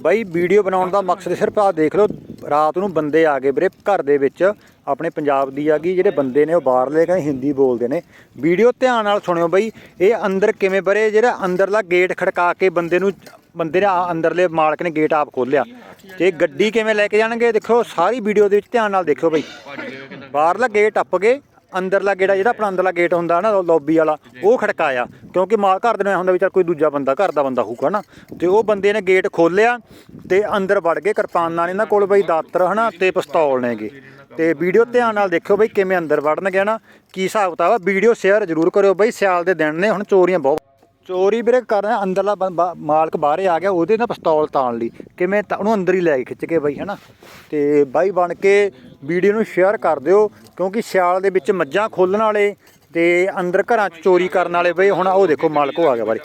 ਬਾਈ, video ਬਣਾਉਣ ਦਾ ਮਕਸਦ ਸਿਰਫ ਆ ਦੇਖ ਲਓ, ਰਾਤ ਨੂੰ ਬੰਦੇ ਆ ਗਏ ਵੀਰੇ ਘਰ ਦੇ ਵਿੱਚ, ਆਪਣੇ ਪੰਜਾਬ ਦੀ ਆ ਗਈ, ਜਿਹੜੇ ਬੰਦੇ ਨੇ ਉਹ ਬਾਹਰਲੇ ਕਹਿੰਦੇ ਹਿੰਦੀ ਬੋਲਦੇ ਨੇ। ਵੀਡੀਓ ਧਿਆਨ ਨਾਲ ਸੁਣਿਓ ਬਾਈ, ਇਹ ਅੰਦਰ ਕਿਵੇਂ ਬਰੇ ਜਿਹੜਾ ਅੰਦਰਲਾ ਗੇਟ ਖੜਕਾ ਕੇ ਬੰਦੇ ਨੂੰ, ਬੰਦੇ ਨੇ ਆ- ਅੰਦਰਲੇ ਮਾਲਕ ਨੇ ਗੇਟ ਆਪ ਖੋਲਿਆ ਤੇ ਗੱਡੀ ਕਿਵੇਂ ਲੈ ਕੇ ਜਾਣਗੇ, ਦੇਖੋ, ਸਾਰੀ ਵੀਡੀਓ ਦੇ ਵਿੱਚ ਧਿਆਨ ਨਾਲ ਦੇਖਿਓ ਬਾਈ। ਬਾਹਰਲਾ ਗੇਟ ਟੱਪ ਗਏ ਅੰਦਰਲਾ ਗੇੜਾ, ਜਿਹੜਾ ਆਪਣਾ ਅੰਦਰਲਾ ਗੇਟ ਹੁੰਦਾ ਨਾ ਲੌਬੀ ਵਾਲਾ, ਉਹ ਖੜਕਾਇਆ ਕਿਉਂਕਿ ਮਾਲ ਘਰ ਦੇ ਨੂੰ ਹੁੰਦਾ ਵੀ ਚੱਲ ਕੋਈ ਦੂਜਾ ਬੰਦਾ, ਘਰ ਦਾ ਬੰਦਾ ਹੋਊਗਾ ਨਾ। ਤੇ ਉਹ ਬੰਦੇ ਨੇ ਗੇਟ ਖੋਲਿਆ ਤੇ ਅੰਦਰ ਵੜ ਗਏ ਕਿਰਪਾਨਾਂ ਨੇ ਇਹਨਾਂ ਕੋਲ ਬਈ ਦਾਤਰ ਹਨਾ ਤੇ ਪਿਸਤੌਲ ਨੇਗੇ ਤੇ ਵੀਡੀਓ ਧਿਆਨ ਨਾਲ ਦੇਖਿਓ ਬਈ ਕਿਵੇਂ ਅੰਦਰ ਵੜਨਗੇ ਨਾ ਕੀ ਹਿਸਾਬ ਕਿਤਾਬ ਆ। ਵੀਡੀਓ ਸ਼ੇਅਰ ਜ਼ਰੂਰ ਕਰਿਓ ਬਈ, ਸਿਆਲ ਦੇ ਦਿਨ ਨੇ, ਹੁਣ ਚੋਰੀਆਂ ਬਹੁਤ ਚੋਰੀ ਵੀਰੇ ਕਰਨਾ ਅੰਦਰਲਾ ਬੰ- ਮਾਲਕ ਬਾਹਰੇ ਆ ਗਿਆ, ਉਹਦੇ ਨਾਲ ਪਿਸਤੌਲ ਤਾਣ ਲਈ। ਕਿਵੇਂ ਤਾਂ, ਉਹਨੂੰ ਅੰਦਰ ਹੀ ਲੈ ਕੇ ਖਿੱਚ ਕੇ ਬਈ, ਹਨਾ? ਤੇ ਬਾਈ ਬਣ ਕੇ ਵੀਡੀਓ ਨੂੰ ਸ਼ੇਅਰ ਕਰ ਦਿਓ, ਕਿਉਂਕਿ ਸਿਆਲ ਦੇ ਵਿੱਚ ਮੱਝਾਂ ਖੋਲਣ ਵਾਲੇ ਤੇ ਅੰਦਰ ਘਰਾਂ 'ਚ ਚੋਰੀ ਕਰਨ ਵਾਲੇ ਬਈ, ਹੁਣ ਉਹ ਦੇਖੋ ਮਾਲਕ ਉਹ ਆ ਗਿਆ ਬਾਰੇ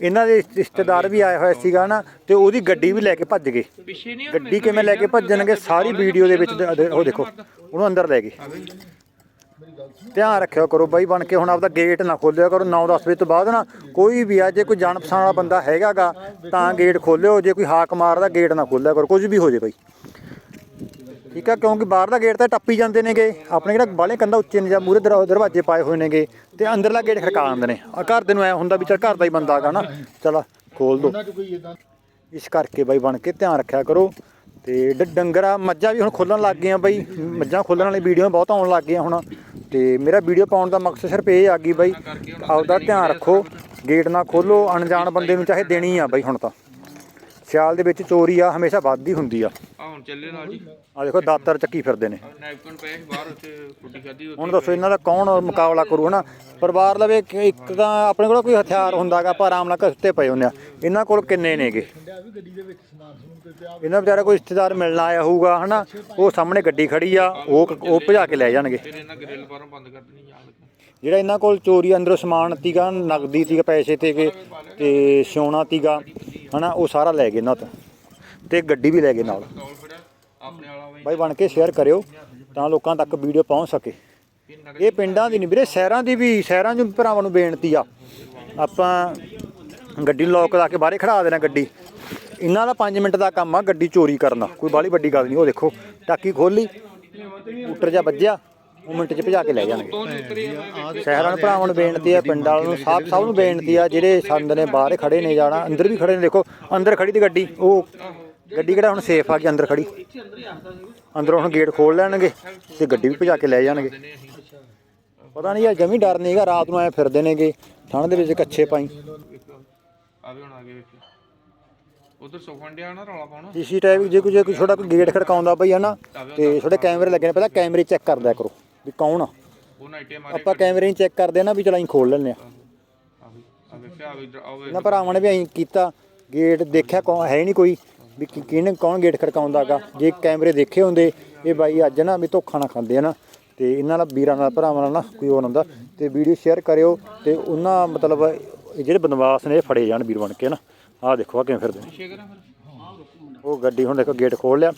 ਇਹਨਾਂ ਦੇ ਰਿਸ਼ਤੇਦਾਰ ਵੀ ਆਏ ਹੋਏ ਸੀਗਾ ਨਾ ਤੇ ਉਹਦੀ ਗੱਡੀ ਵੀ ਲੈ ਕੇ ਭੱਜ ਗਏ। ਪਿੱਛੇ ਨਹੀਂ ਗੱਡੀ ਕਿਵੇਂ ਲੈ ਕੇ ਭੱਜਣਗੇ? ਸਾਰੀ ਵੀਡੀਓ ਦੇ ਵਿੱਚ ਦ- ਦ- ਉਹ ਦੇਖੋ, ਉਹਨੂੰ ਅੰਦਰ ਲੈ ਗਏ। ਧਿਆਨ ਰੱਖਿਓ ਕਰੋ ਬਾਈ, ਬਣ ਕੇ ਹੁਣ ਆਪਦਾ ਗੇਟ ਨਾ ਖੋਲਿਆ ਕਰੋ 9-10 ਵਜੇ ਤੋਂ ਬਾਅਦ ਨਾ ਕੋਈ ਵੀ ਆ, ਜੇ ਕੋਈ ਜਾਣ ਪਛਾਣ ਵਾਲਾ ਬੰਦਾ ਹੈਗਾਗਾ, ਤਾਂ ਗੇਟ ਖੋਲਿਓ, ਜੇ ਕੋਈ ਹਾਕ ਮਾਰਦਾ ਗੇਟ ਨਾ ਖੋਲਿਆ ਕਰੋ, ਕੁਝ ਵੀ ਹੋ ਜੇ ਬਾਈ। ਠੀਕ ਆ, ਕਿਉਂਕਿ ਬਾਹਰ ਦਾ ਗੇਟ ਤਾਂ ਟੱਪੀ ਜਾਂਦੇ ਨੇਗੇ, ਆਪਣੇ ਕਿਹੜਾ ਬਾਲੇ ਕੰਦਾ ਉੱਚੇ ਨੇ ਜਾਂ ਮੂਰੇ ਦਰਵਾਜ਼ੇ ਪਾਏ ਹੋਏ ਨੇਗੇ, ਤੇ ਅੰਦਰਲਾ ਗੇਟ ਖੜਕਾ ਦਿੰਦੇ ਨੇ। ਆ ਘਰ ਦੇ ਨੂੰ ਐ ਹੁੰਦਾ ਵੀ ਚਲ ਘਰ ਦਾ ਹੀ ਬੰਦਾ ਹੈਗਾ ਨਾ, ਚਲ ਖੋਲ ਦੋ। ਇਸ ਕਰਕੇ ਬਾਈ ਬਣ ਕੇ ਧਿਆਨ ਰੱਖਿਆ ਕਰੋ, ਤੇ ਡ- ਡੰਗਰਾਂ ਮੱਝਾਂ ਵੀ ਹੁਣ ਖੋਲਣ ਲੱਗ ਗਈਆਂ ਬਾਈ, ਮੱਝਾਂ ਖੋਲਣ ਵਾਲੀ ਵੀਡੀਓ ਬਹੁਤ ਆਉਣ ਲੱਗ ਗਈਆਂ ਹੁਣ। ਤੇ ਮੇਰਾ ਵੀਡੀਓ ਪਾਉਣ ਦਾ ਮਕਸਦ ਸਿਰਫ ਇਹ ਆ ਗਈ ਬਾਈ ਆਪਦਾ ਧਿਆਨ ਰੱਖੋ, ਗੇਟ ਨਾ ਖੋਲੋ, ਅਣਜਾਣ ਬੰਦੇ ਨੂੰ ਚਾਹੇ ਦੇਣੀ ਆ ਬਾਈ ਹੁਣ ਤਾਂ। ਸਿਆਲ ਦੇ ਵਿੱਚ ਚੋਰੀ ਆ ਹਮੇਸ਼ਾ ਵੱਧਦੀ ਹੁੰਦੀ ਆ। ਆ ਹੁਣ ਚੱਲੇ ਨਾਲ ਜੀ। ਆ ਦੇਖੋ ਦਾਤਰ ਚੱਕੀ ਫਿਰਦੇ ਨੇ। ਨੈਪਕਿਨ ਪਏ ਸੀ ਬਾਹਰ ਉੱਥੇ ਫੁੱਟੀ ਖਾਦੀ ਹੁਣ ਦੱਸੋ ਇਹਨਾਂ ਦਾ ਕੌਣ ਮੁਕਾਬਲਾ ਕਰੂ ਹਨਾ? ਪਰਿਵਾਰ ਲਵੇ ਇੱਕ- ਇੱਕ ਤਾਂ ਆਪਣੇ ਕੋਲ ਕੋਈ ਹਥਿਆਰ ਹੁੰਦਾਗਾ ਪਰ ਆਰਾਮ ਨਾਲ ਘਸਤੇ ਪਏ ਹੁੰਦੇ ਆ। ਇਹਨਾਂ ਕੋਲ ਕਿੰਨੇ ਨੇਗੇ? ਇਹਨਾਂ ਵਿਚਾਰਾ ਕੋਈ ਰਿਸ਼ਤੇਦਾਰ ਮਿਲਣ ਆਇਆ ਹੋਊਗਾ ਹਨਾ? ਉਹ ਸਾਹਮਣੇ ਗੱਡੀ ਖੜੀ ਆ ਉਹ ਉਹ ਭਜਾ ਕੇ ਲੈ ਜਾਣਗੇ। ਫਿਰ ਇਹਨਾਂ ਗ੍ਰਿਲ ਬਾਹਰੋਂ ਬੰਦ ਕਰ ਦੇਣੀ ਜਾਣ ਲੱਗਾ ਜਿਹੜਾ ਇਹਨਾਂ ਕੋਲ ਚੋਰੀ ਅੰਦਰੋਂ ਸਮਾਨ ਤੀਗਾ ਨਗਦੀ ਤੀਗਾ ਪੈਸੇ ਤੇਗੇ ਤੇ ਸੋਨਾ ਤੀਗਾ ਹਨਾ, ਉਹ ਸਾਰਾ ਲੈ ਗਏ ਇਹਨਾਂ ਤੋਂ ਤੇ ਗੱਡੀ ਵੀ ਲੈ ਗਏ ਨਾਲ। ਬਾਈ ਬਣ ਕੇ ਸ਼ੇਅਰ ਕਰਿਓ ਤਾਂ ਲੋਕਾਂ ਤੱਕ ਵੀਡੀਓ ਪਹੁੰਚ ਸਕੇ। ਇਹ ਪਿੰਡਾਂ ਦੀ ਨਹੀਂ ਵੀਰੇ, ਸ਼ਹਿਰਾਂ ਦੀ ਵੀ, ਸ਼ਹਿਰਾਂ 'ਚ ਭਰਾਵਾਂ ਨੂੰ ਬੇਨਤੀ ਆ। ਆਪਾਂ ਗੱਡੀ ਨੂੰ ਲੋਕ ਲਾ ਕੇ ਬਾਹਰੇ ਖੜਾ ਦੇਣਾ ਗੱਡੀ। ਇਹਨਾਂ ਦਾ 5 ਮਿੰਟ ਦਾ ਕੰਮ ਆ ਗੱਡੀ ਚੋਰੀ ਕਰਨਾ ਕੋਈ ਬਾਹਲੀ ਵੱਡੀ ਗੱਲ ਨਹੀਂ ਉਹ ਦੇਖੋ, ਟਾਕੀ ਖੋਲੀ ਉੱਟਰ ਜਾ ਵੱਜਿਆ। ਮਿੰਟ 'ਚ ਭਜਾ ਕੇ ਲੈ ਜਾਣਗੇ। ਸ਼ਹਿਰਾਂ ਨੂੰ ਭਰਾਵਾਂ ਨੂੰ ਬੇਨਤੀ ਆ ਪਿੰਡ ਵਾਲਿਆਂ ਨੂੰ ਸਭ ਸਭ ਨੂੰ ਬੇਨਤੀ ਆ ਜਿਹੜੇ ਸੰਦ ਨੇ ਬਾਹਰ ਖੜੇ ਨੇ ਜਾਣਾ ਅੰਦਰ ਵੀ ਖੜੇ ਨੇ। ਦੇਖੋ ਅੰਦਰ ਖੜੀ ਦੀ ਗੱਡੀ ਉਹ ਗੱਡੀ ਕਿਹੜਾ ਹੁਣ ਸੇਫ ਆ ਗਈ ਅੰਦਰ ਖੜੀ। ਅੰਦਰੋਂ ਹੁਣ ਗੇਟ ਖੋਲ ਲੈਣਗੇ ਤੇ ਗੱਡੀ ਵੀ ਭਜਾ ਕੇ ਲੈ ਜਾਣਗੇ। ਪਤਾ ਨਹੀਂ ਯਾਰ ਜਮੀ ਡਰ ਨਹੀਂਗਾ ਰਾਤ ਨੂੰ ਐ ਫਿਰਦੇ ਨੇਗੇ ਠੰਡ ਦੇ ਵਿੱਚ ਕੱਛੇ ਪਾਈ। ਆ ਵੀ ਹੁਣ ਆ ਗਏ ਵੇਖਿਓ ਉਧਰ ਸੋਫਨ ਡਿਆ ਨਾ ਰੌਲਾ ਪਾਉਣਾ। ਸੀਸੀ ਟਾਈਵ ਜੇ ਕੋਈ ਜੇ ਕੋਈ ਛੋਟਾ ਕੋਈ ਗੇਟ ਖੜਕਾਉਂਦਾ ਪਈ ਹਨਾ ਤੇ ਛੋਟੇ ਕੈਮਰੇ ਲੱਗੇ ਨੇ ਪਹਿਲਾਂ ਕੈਮਰੇ ਚੈੱਕ ਕਰਦਿਆ ਕਰੋ। ਵੀ ਕੌਣ ਆ? ਮਾਰੇ ਆਪਾਂ ਕੈਮਰੇ ਨੂੰ ਚੈੱਕ ਕਰਦੇ ਆ ਨਾ ਵੀ ਚਲ ਅਸੀਂ ਖੋਲ ਲੈਂਦੇ ਆ। ਵੇਖਿਆ ਵੀ ਆਵੇ ਇਹਨਾਂ ਭਰਾਵਾਂ ਨੇ ਵੀ ਅਸੀਂ ਕੀਤਾ ਗੇਟ ਦੇਖਿਆ ਕੌਣ ਹੈ ਨਹੀਂ ਕੋਈ ਵੀ ਕਿ- ਕਿਹਨੇ ਕੌਣ ਗੇਟ ਖੜਕਾਉਂਦਾਗਾ ਜੇ ਕੈਮਰੇ ਦੇਖੇ ਹੁੰਦੇ ਇਹ ਬਾਈ ਅੱਜ ਨਾ ਵੀ ਧੋਖਾ ਨਾ ਖਾਂਦੇ ਆ ਨਾ। ਤੇ ਇਹਨਾਂ ਨਾਲ ਵੀਰਾਂ ਨਾਲ ਭਰਾਵਾਂ ਨਾਲ ਨਾ ਕੋਈ ਹੋਰ ਹੁੰਦਾ। ਤੇ ਵੀਡੀਓ ਸ਼ੇਅਰ ਕਰਿਓ ਤੇ ਉਹਨਾਂ ਮਤਲਬ ਇਹ ਜਿਹੜੇ ਬਨਵਾਸ ਨੇ ਇਹ ਫੜੇ ਜਾਣ ਵੀਰ ਬਣ ਕੇ ਨਾ। ਆਹ ਦੇਖੋ ਆ ਕਿਵੇਂ ਫਿਰਦੇ ਨੇ। ਪਿੱਛੇ ਕਰਾਂ ਫਿਰ ਉਹ ਗੱਡੀ ਹੁਣ ਦੇਖੋ ਗੇਟ ਖੋਲ ਲਿਆ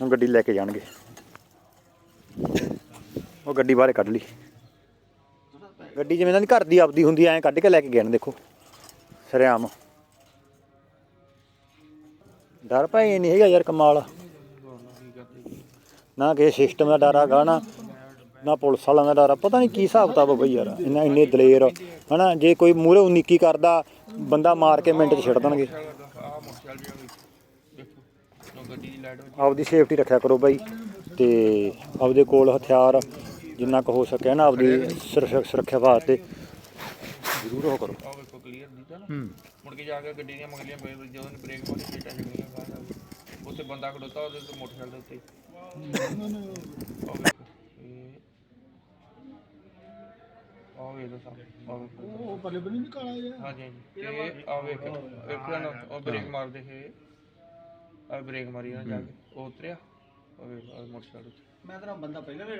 ਹੁਣ ਗੱਡੀ ਲੈ ਕੇ ਜਾਣਗੇ। ਉਹ ਗੱਡੀ ਬਾਹਰੇ ਕੱਢ ਲਈ। ਗੱਡੀ ਜਿਵੇਂ ਇਹਨਾਂ ਦੀ ਘਰ ਦੀ ਆਪਦੀ ਹੁੰਦੀ ਐ ਕੱਢ ਕੇ ਲੈ ਕੇ ਗਏ ਨੇ, ਦੇਖੋ। ਸਰਿਆਮ। ਡਰ ਭਾਈ ਨਹੀਂ ਹੈਗਾ ਯਾਰ ਕਮਾਲ। ਨਾ ਕਿਸੇ ਸਿਸਟਮ ਦਾ ਡਰ ਹੈਗਾ, ਨਾ ਨਾ ਪੁਲਿਸ ਵਾਲਿਆਂ ਦਾ ਡਰ ਪਤਾ ਨਹੀਂ ਕੀ ਹਿਸਾਬ ਕਿਤਾਬ ਆ ਬਈ ਯਾਰ, ਇੰਨਾ ਇੰਨੇ ਦਲੇਰ। ਹਨਾ, ਜੇ ਕੋਈ ਮੂਹਰੇ ਉਨੀਕੀ ਕਰਦਾ, ਬੰਦਾ ਮਾਰ ਕੇ ਮਿੰਟ 'ਚ ਛੱਡ ਦੇਣਗੇ। ਆਪਦੀ ਸੇਫਟੀ ਰੱਖਿਆ ਕਰੋ ਬਾਈ, ਤੇ ਆਪਦੇ ਕੋਲ ਹਥਿਆਰ ਜਿੰਨਾ ਕੁ ਹੋ ਸਕੇ ਨਾ ਆਪਦੀ ਸੁਰੱਖਿਆ ਸੁਰੱਖਿਆ ਵਾਸਤੇ। ਜ਼ਰੂਰ ਉਹ ਕਰੋ। ਆ ਵੇਖੋ ਕਲੀਅਰ ਦਿੱਤਾ ਨਾ। ਮੁੜ ਕੇ ਜਾ ਕੇ ਗੱਡੀ ਦੀਆਂ ਮਗਲੀਆਂ ਪਏ ਜਦੋਂ ਨੇ ਬ੍ਰੇਕ ਮਾਰੀ ਸੀਟਾਂ ਛੱਡੀਆਂ ਬਾਹਰ ਆ ਗਈ। ਉੱਥੇ ਬੰਦਾ ਖੜੋਤਾ ਉਹਦੇ ਤੇ ਮੋਟਰਸਾਈਕਲ ਦੇ ਉੱਤੇ। ਆ ਵੇਖੋ। ਇਹ ਆ ਵੇ ਲੋ ਸਾਹਮਣੇ ਆ ਵੇਖੋ ਉਹ ਪਰਲੇ ਬਣੀ ਨਹੀਂ ਕਾਲਾ ਜਿਹਾ। ਹਾਂਜੀ ਹਾਂਜੀ। ਤੇ ਆ ਵੇਖ ਇੱਕ ਨਾ ਉਹ ਬ੍ਰੇਕ ਮਾਰਦੇ ਹੈ ਆ ਬ੍ਰੇਕ ਮਾਰੀ ਨਾ ਜਾ ਕੇ। ਉਹ ਉਤਰਿਆ। ਉਹ ਵੇਖ ਆਹ ਮੋਟਰਸਾਈਕਲ ਉੱਤੇ। ਮੈਂ ਤਾਂ ਬੰਦਾ ਪਹਿਲਾਂ ਵੀ